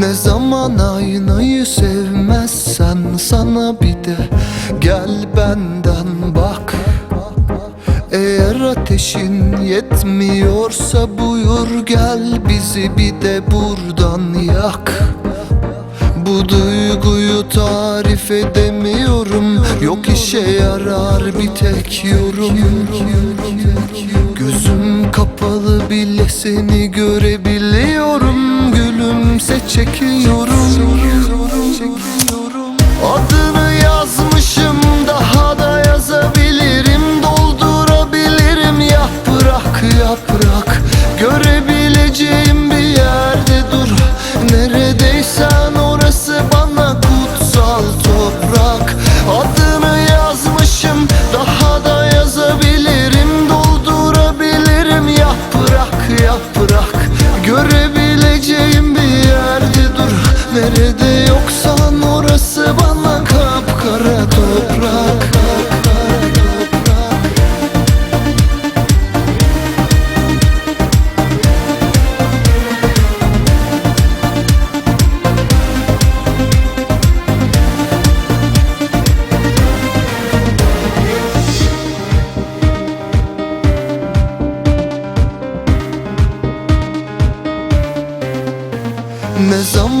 zaman aynayı sevmezsen sana bir de gel benden bak. Eğer ateşin yetmiyorsa buyur gel bizi bir de buradan yak. Bu duyguyu tarif edemiyorum. Yok işe yarar bir tek yorum. Gözüm kapalı bile seni görebiliyorum yaprak. Görebileceğim bir yerde dur. Neredeysen orası bana kutsal toprak. Adını yazmışım daha da yazabilirim. Doldurabilirim yaprak yaprak. Görebileceğim bir yerde dur. Nerede yoksan orası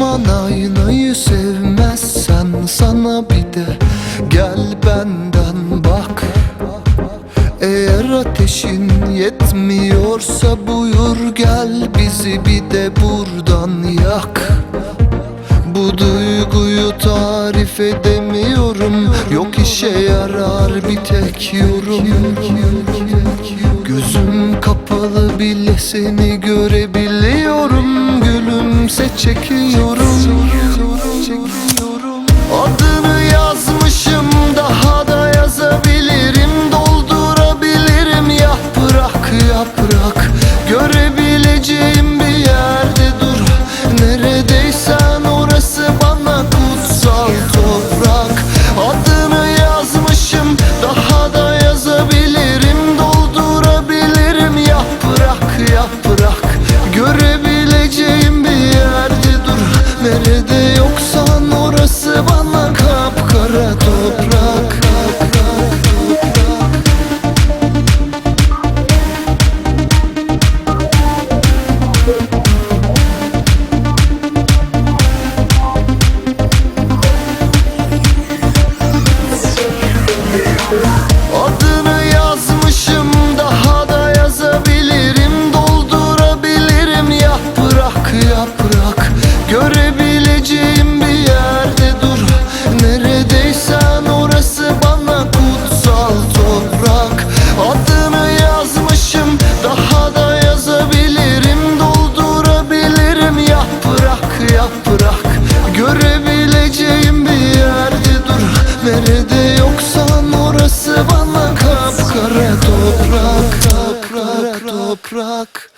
Ne zaman aynayı sevmezsen sana bir de gel benden bak. Eğer ateşin yetmiyorsa buyur gel bizi bir de buradan yak bu duyguyu tarif edemiyorum. Yok işe yarar bir tek yorum. Gözüm kapalı bile seni görebiliyorum. Gülümse çekiyorum. Adını yazmışım daha da yazabilirim. Doldurabilirim yaprak yaprak. Görebileceğim yaprak Görebileceğim bir yerde dur. Neredeysen orası bana kutsal toprak. Adını yazmışım daha da yazabilirim. Doldurabilirim yaprak yaprak Görebileceğim bir yerde dur. Nerede yoksan orası bana kapkara toprak. Kapkara toprak, toprak.